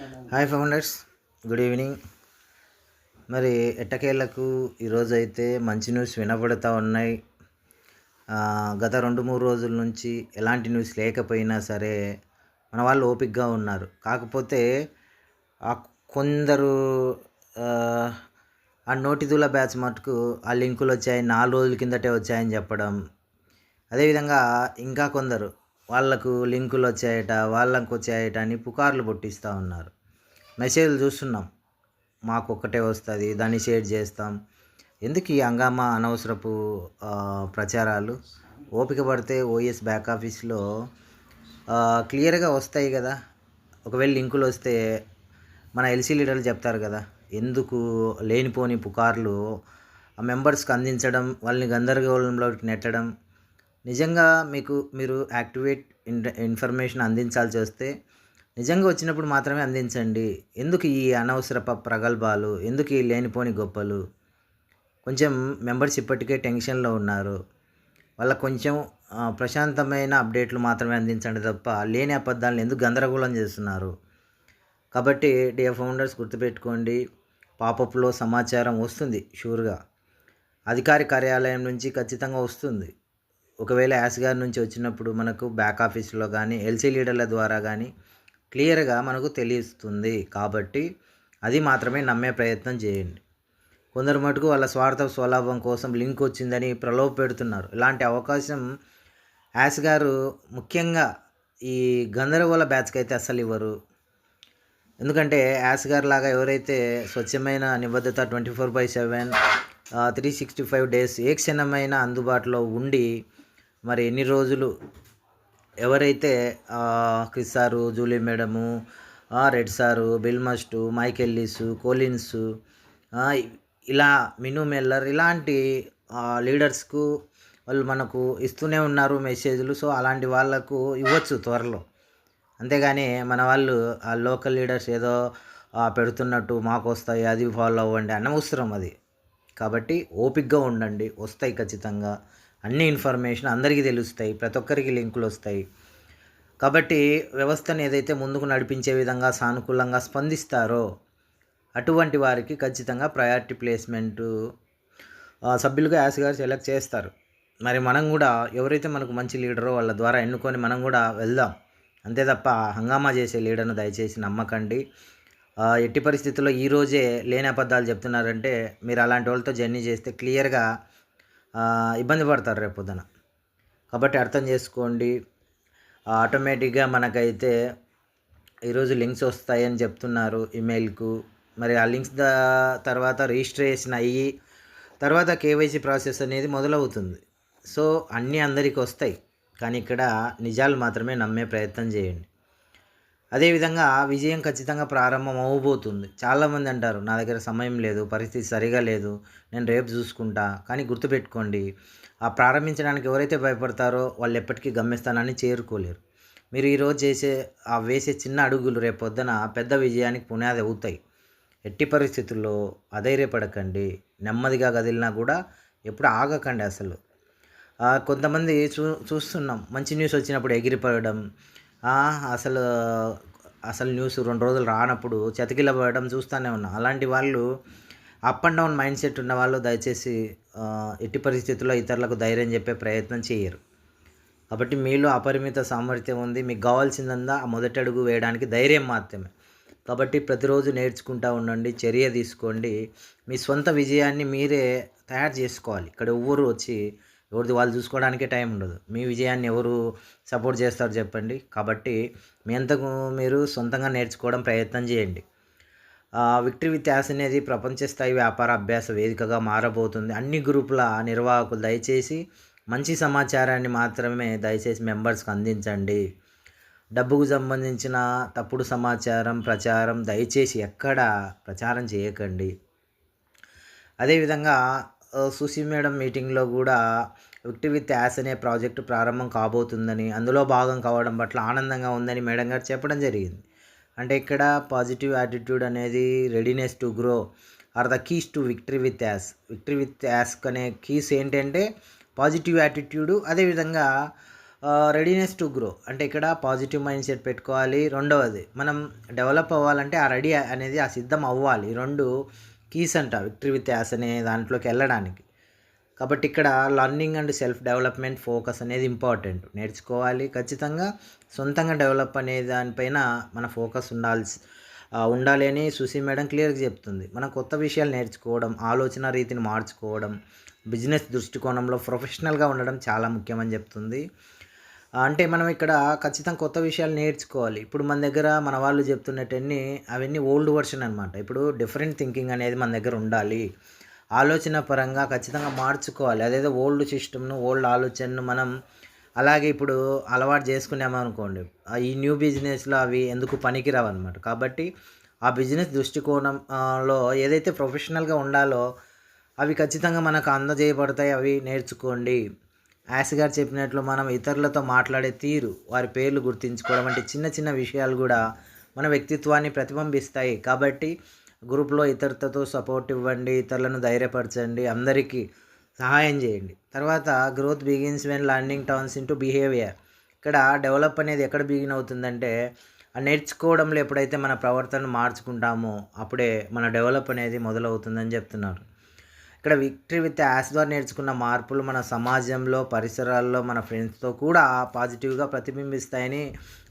Hi founders good evening మరి ఎట్టకేళ్ళకు ఈరోజు అయితే మంచి న్యూస్ వినపడతా ఉన్నాయి. గత రెండు మూడు రోజుల నుంచి ఎలాంటి న్యూస్ లేకపోయినా సరే మన వాళ్ళు ఓపిక్గా ఉన్నారు. కాకపోతే ఆ కొందరు ఆ నోటిదూల బ్యాచ్ మటుకు ఆ లింకులు వచ్చాయి నాలుగు రోజుల కిందటే వచ్చాయని చెప్పడం. అదేవిధంగా ఇంకా కొందరు వాళ్ళకు లింకులు వచ్చాయట వాళ్ళకు వచ్చాయట అని పుకార్లు పుట్టిస్తూ ఉన్నారు. మెసేజ్లు చూస్తున్నాం. మాకు ఒక్కటే వస్తుంది దాన్ని షేర్ చేస్తాం. ఎందుకు ఈ హంగామా అనవసరపు ప్రచారాలు? ఓపిక పడితే ఓఎస్ బ్యాక్ ఆఫీస్లో క్లియర్గా వస్తాయి కదా. ఒకవేళ లింకులు వస్తే మన ఎల్సీ లీడర్లు చెప్తారు కదా ఎందుకు లేనిపోని పుకార్లు? ఆ మెంబర్స్కి అందించడం వాళ్ళని గందరగోళంలోకి నెట్టడం నిజంగా మీకు మీరు యాక్టివేట్ ఇన్- ఇన్ఫర్మేషన్ అందించాల్సి వస్తే నిజంగా వచ్చినప్పుడు మాత్రమే అందించండి. ఎందుకు ఈ అనవసరప ప్రగల్భాలు? ఎందుకు ఈ లేనిపోని గొప్పలు? కొంచెం మెంబర్స్ ఇప్పటికే టెన్షన్లో ఉన్నారు. వాళ్ళ కొంచెం ప్రశాంతమైన అప్డేట్లు మాత్రమే అందించండి తప్ప లేని అబద్ధాలను ఎందుకు గందరగోళం చేస్తున్నారు? కాబట్టి డియర్ ఫౌండర్స్ గుర్తుపెట్టుకోండి పాపప్లో సమాచారం వస్తుంది షూర్గా అధికారి కార్యాలయం నుంచి ఖచ్చితంగా వస్తుంది. ఒకవేళ యాస్ గారి నుంచి వచ్చినప్పుడు మనకు బ్యాక్ ఆఫీస్లో కానీ ఎల్సీ లీడర్ల ద్వారా కానీ క్లియర్గా మనకు తెలుస్తుంది కాబట్టి అది మాత్రమే నమ్మే ప్రయత్నం చేయండి. కొందరు మటుకు వాళ్ళ స్వార్థ స్వలాభం కోసం లింక్ వచ్చిందని ప్రలోభ పెడుతున్నారు. ఇలాంటి అవకాశం యాస్ గారు ముఖ్యంగా ఈ గందరగోళ బ్యాచ్కి అయితే అస్సలు ఇవ్వరు. ఎందుకంటే యాస్ గారు లాగా ఎవరైతే స్వచ్ఛమైన నిబద్ధత twenty four by seven three sixty five days ఏ క్షణమైన అందుబాటులో ఉండి మరి ఎన్ని రోజులు? ఎవరైతే Chris sir Julie madam Red sir Bill మస్టు Mike Collins ఇలా మిను మెల్లర్ ఇలాంటి లీడర్స్కు వాళ్ళు మనకు ఇస్తూనే ఉన్నారు మెసేజ్లు. సో అలాంటి వాళ్ళకు ఇవ్వచ్చు త్వరలో. అంతేగాని మన వాళ్ళు ఆ లోకల్ లీడర్స్ ఏదో పెడుతున్నట్టు మాకు వస్తాయి అది ఫాలో అవ్వండి అనవసరం అది. కాబట్టి ఓపిక్గా ఉండండి. వస్తాయి ఖచ్చితంగా. అన్ని ఇన్ఫర్మేషన్ అందరికీ తెలుస్తాయి ప్రతి ఒక్కరికి లింకులు వస్తాయి. కాబట్టి వ్యవస్థను ఏదైతే ముందుకు నడిపించే విధంగా సానుకూలంగా స్పందిస్తారో అటువంటి వారికి ఖచ్చితంగా ప్రయారిటీ ప్లేస్మెంటు సభ్యులుగా యాస్ గారు సెలెక్ట్ చేస్తారు. మరి మనం కూడా ఎవరైతే మనకు మంచి లీడరో వాళ్ళ ద్వారా ఎన్నుకొని మనం కూడా వెళ్దాం. అంతే తప్ప హంగామా చేసే లీడర్ను దయచేసి నమ్మకండి. ఎట్టి పరిస్థితుల్లో ఈ రోజే లేని అబద్ధాలు చెప్తున్నారంటే మీరు అలాంటి వాళ్ళతో జర్నీ చేస్తే క్లియర్గా ఇబ్బంది పడతారు రేపు పొద్దున. కాబట్టి అర్థం చేసుకోండి. ఆటోమేటిక్గా మనకైతే ఈరోజు లింక్స్ వస్తాయని చెప్తున్నారు ఈమెయిల్కు మరి ఆ లింక్స్ ద తర్వాత రిజిస్ట్రేషన్ అయ్యి తర్వాత కేవైసీ ప్రాసెస్ అనేది మొదలవుతుంది. సో అన్నీ అందరికీ వస్తాయి. కానీ ఇక్కడ నిజాలు మాత్రమే నమ్మే ప్రయత్నం చేయండి. అదేవిధంగా విజయం ఖచ్చితంగా ప్రారంభం అవ్వబోతుంది చాలామంది అంటారు నా దగ్గర సమయం లేదు పరిస్థితి సరిగా లేదు నేను రేపు చూసుకుంటా. కానీ గుర్తుపెట్టుకోండి ఆ ప్రారంభించడానికి ఎవరైతే భయపడతారో వాళ్ళు ఎప్పటికీ గమ్యస్థానాన్ని చేరుకోలేరు. మీరు ఈరోజు చేసే ఆ వేసే చిన్న అడుగులు రేపు పొద్దున పెద్ద విజయానికి పునాది అవుతాయి. ఎట్టి పరిస్థితుల్లో అధైర్యపడకండి నెమ్మదిగా కదిలినా కూడా ఎప్పుడు ఆగకండి అసలు. కొంతమంది చూ చూస్తున్నాం మంచి న్యూస్ వచ్చినప్పుడు ఎగిరిపడడం అసలు అసలు న్యూస్ రెండు రోజులు రానప్పుడు చతికిలబడడం చూస్తూనే ఉన్నాం. అలాంటి వాళ్ళు up and down mindset ఉన్న వాళ్ళు దయచేసి ఎట్టి పరిస్థితుల్లో ఇతరులకు ధైర్యం చెప్పే ప్రయత్నం చేయరు. కాబట్టి మీలో అపరిమిత సామర్థ్యం ఉంది. మీకు కావాల్సిందంతా ఆ మొదటి అడుగు వేయడానికి ధైర్యం మాత్రమే. కాబట్టి ప్రతిరోజు నేర్చుకుంటూ ఉండండి చర్య తీసుకోండి. మీ సొంత విజయాన్ని మీరే తయారు చేసుకోవాలి. ఇక్కడ ఎవ్వరు వచ్చి ఎవరిది వాళ్ళు చూసుకోవడానికే టైం ఉండదు. మీ విజయాన్ని ఎవరు సపోర్ట్ చేస్తారు చెప్పండి. కాబట్టి మీ అంతకు మీరు సొంతంగా నేర్చుకోవడం ప్రయత్నం చేయండి. విక్టరీ విత్ యాస్ అనేది ప్రపంచ స్థాయి వ్యాపార అభ్యాస వేదికగా మారబోతుంది. అన్ని గ్రూపుల నిర్వాహకులు దయచేసి మంచి సమాచారాన్ని మాత్రమే దయచేసి మెంబర్స్కి అందించండి. డబ్బుకు సంబంధించిన తప్పుడు సమాచారం ప్రచారం దయచేసి ఎక్కడ ప్రచారం చేయకండి. అదేవిధంగా సుశీ మేడం మీటింగ్లో కూడా విక్టి విత్ యాస్ అనే ప్రాజెక్టు ప్రారంభం కాబోతుందని అందులో భాగం కావడం పట్ల ఆనందంగా ఉందని మేడం గారు చెప్పడం జరిగింది. అంటే ఇక్కడ పాజిటివ్ యాటిట్యూడ్ అనేది readiness to grow are the keys to victory with us. Victory with us అనే కీస్ ఏంటంటే పాజిటివ్ యాటిట్యూడు అదేవిధంగా రెడీనెస్ టు గ్రో. అంటే ఇక్కడ పాజిటివ్ మైండ్ సెట్ పెట్టుకోవాలి. రెండవది మనం డెవలప్ అవ్వాలంటే ఆ రెడీ అనేది ఆ సిద్ధం అవ్వాలి. రెండు కీస్ అంట విక్టరీ విత్ యాస్ అనే దాంట్లోకి వెళ్ళడానికి. కాబట్టి ఇక్కడ learning and self development focus అనేది ఇంపార్టెంట్ నేర్చుకోవాలి ఖచ్చితంగా సొంతంగా డెవలప్ అనే దానిపైన మన ఫోకస్ ఉండాల్సి ఉండాలి అని సుశీ మేడం క్లియర్గా చెప్తుంది. మనం కొత్త విషయాలు నేర్చుకోవడం ఆలోచన రీతిని మార్చుకోవడం బిజినెస్ దృష్టికోణంలో ప్రొఫెషనల్గా ఉండడం చాలా ముఖ్యమని చెప్తుంది. అంటే మనం ఇక్కడ ఖచ్చితంగా కొత్త విషయాలు నేర్చుకోవాలి. ఇప్పుడు మన దగ్గర మన వాళ్ళు చెప్తున్నట్టన్నీ అవన్నీ ఓల్డ్ వర్షన్ అనమాట ఇప్పుడు డిఫరెంట్ థింకింగ్ అనేది మన దగ్గర ఉండాలి. ఆలోచన పరంగా ఖచ్చితంగా మార్చుకోవాలి. అదేదో ఓల్డ్ సిస్టమ్ను ఓల్డ్ ఆలోచనను మనం అలాగే ఇప్పుడు అలవాటు చేసుకున్నామనుకోండి ఈ న్యూ బిజినెస్లో అవి ఎందుకు పనికిరావు అనమాట కాబట్టి ఆ బిజినెస్ దృష్టికోణంలో ఏదైతే ప్రొఫెషనల్గా ఉండాలో అవి ఖచ్చితంగా మనకు అందజేయబడతాయి అవి నేర్చుకోండి. యాస్ గారు చెప్పినట్లు మనం ఇతరులతో మాట్లాడే తీరు వారి పేర్లు గుర్తించుకోవడం వంటి చిన్న చిన్న విషయాలు కూడా మన వ్యక్తిత్వాన్ని ప్రతిబింబిస్తాయి. కాబట్టి గ్రూప్లో ఇతరులతో సపోర్ట్ ఇవ్వండి ఇతరులను ధైర్యపరచండి అందరికీ సహాయం చేయండి. తర్వాత growth begins when learning turns into behaviour. ఇక్కడ డెవలప్ అనేది ఎక్కడ బిగిన్ అవుతుందంటే ఆ నేర్చుకోవడంలో ఎప్పుడైతే మన ప్రవర్తన మార్చుకుంటామో అప్పుడే మన డెవలప్ అనేది మొదలవుతుందని చెప్తున్నారు. ఇక్కడ విక్టరీ విత్ యాస్ ద్వారా నేర్చుకున్న మార్పులు మన సమాజంలో పరిసరాల్లో మన ఫ్రెండ్స్తో కూడా పాజిటివ్గా ప్రతిబింబిస్తాయని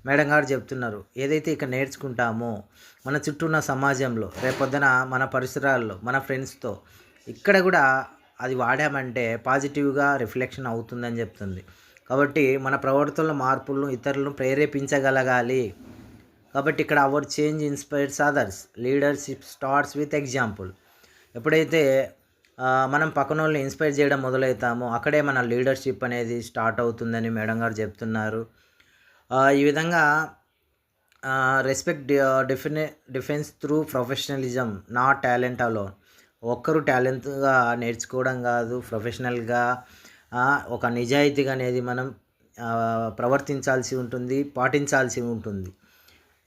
మేడం గారు చెప్తున్నారు. ఏదైతే ఇక్కడ నేర్చుకుంటామో మన చుట్టూ ఉన్న సమాజంలో రేపొద్దున మన పరిసరాల్లో మన ఫ్రెండ్స్తో ఇక్కడ కూడా అది వాడామంటే పాజిటివ్గా రిఫ్లెక్షన్ అవుతుందని చెప్తుంది. కాబట్టి మన ప్రవర్తనలో మార్పులను ఇతరులను ప్రేరేపించగలగాలి. కాబట్టి ఇక్కడ our change inspires others leadership starts with example ఎప్పుడైతే మనం పక్కన వాళ్ళని ఇన్స్పైర్ చేయడం మొదలవుతాము. అక్కడే మన లీడర్షిప్ అనేది స్టార్ట్ అవుతుందని మేడం గారు చెప్తున్నారు. ఈ విధంగా respect define defence through professionalism నా టాలెంట్ అలోన్ ఒక్కరు టాలెంట్గా నేర్చుకోవడం కాదు ప్రొఫెషనల్గా ఒక నిజాయితీగా అనేది మనం ప్రవర్తించాల్సి ఉంటుంది పాటించాల్సి ఉంటుంది.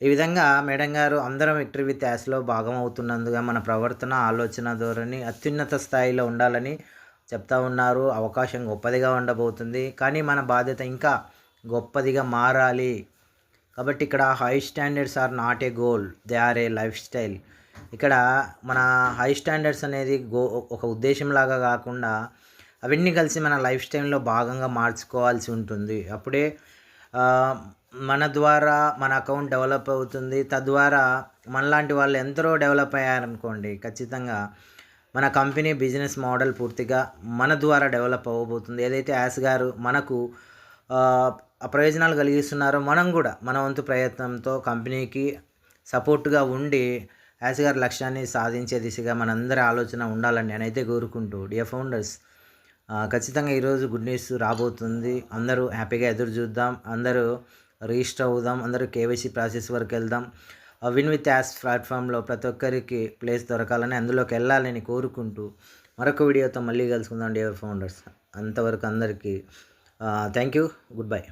ఈ విధంగా మేడం గారు అందరం విక్టరీ విత్ యాస్లో భాగం అవుతున్నందుగా మన ప్రవర్తన ఆలోచన ధోరణి అత్యున్నత స్థాయిలో ఉండాలని చెప్తా ఉన్నారు. అవకాశం గొప్పదిగా ఉండబోతుంది. కానీ మన బాధ్యత ఇంకా గొప్పదిగా మారాలి. కాబట్టి ఇక్కడ high standards are not a goal they are a lifestyle. ఇక్కడ మన హై స్టాండర్డ్స్ అనేది గో ఒక ఉద్దేశంలాగా కాకుండా అవన్నీ కలిసి మన లైఫ్ స్టైల్లో భాగంగా మార్చుకోవాల్సి ఉంటుంది. అప్పుడే మన ద్వారా మన అకౌంట్ డెవలప్ అవుతుంది. తద్వారా మనలాంటి వాళ్ళు ఎంతో డెవలప్ అయ్యారనుకోండి ఖచ్చితంగా మన కంపెనీ బిజినెస్ మోడల్ పూర్తిగా మన ద్వారా డెవలప్ అవ్వబోతుంది. ఏదైతే యాస్ గారు మనకు ప్రయోజనాలు కలిగిస్తున్నారో మనం కూడా మన వంతు ప్రయత్నంతో కంపెనీకి సపోర్ట్గా ఉండి యాస్ గారి లక్ష్యాన్ని సాధించే దిశగా మనందరి ఆలోచన ఉండాలని నేనైతే కోరుకుంటూ డియర్ ఫౌండర్స్ ఖచ్చితంగా ఈరోజు గుడ్ న్యూస్ రాబోతుంది. అందరూ హ్యాపీగా ఎదురు చూద్దాం. అందరూ రిజిస్టర్ అవుదాం అందరూ కేవైసీ ప్రాసెస్ వరకు వెళ్దాం. విన్ విత్ యాస్ ప్లాట్ఫామ్లో ప్రతి ఒక్కరికి ప్లేస్ దొరకాలని అందులోకి వెళ్ళాలని కోరుకుంటూ మరొక వీడియోతో మళ్ళీ కలుసుకుందాం డియర్ ఫౌండర్స్. అంతవరకు అందరికీ థ్యాంక్ యూ గుడ్ బై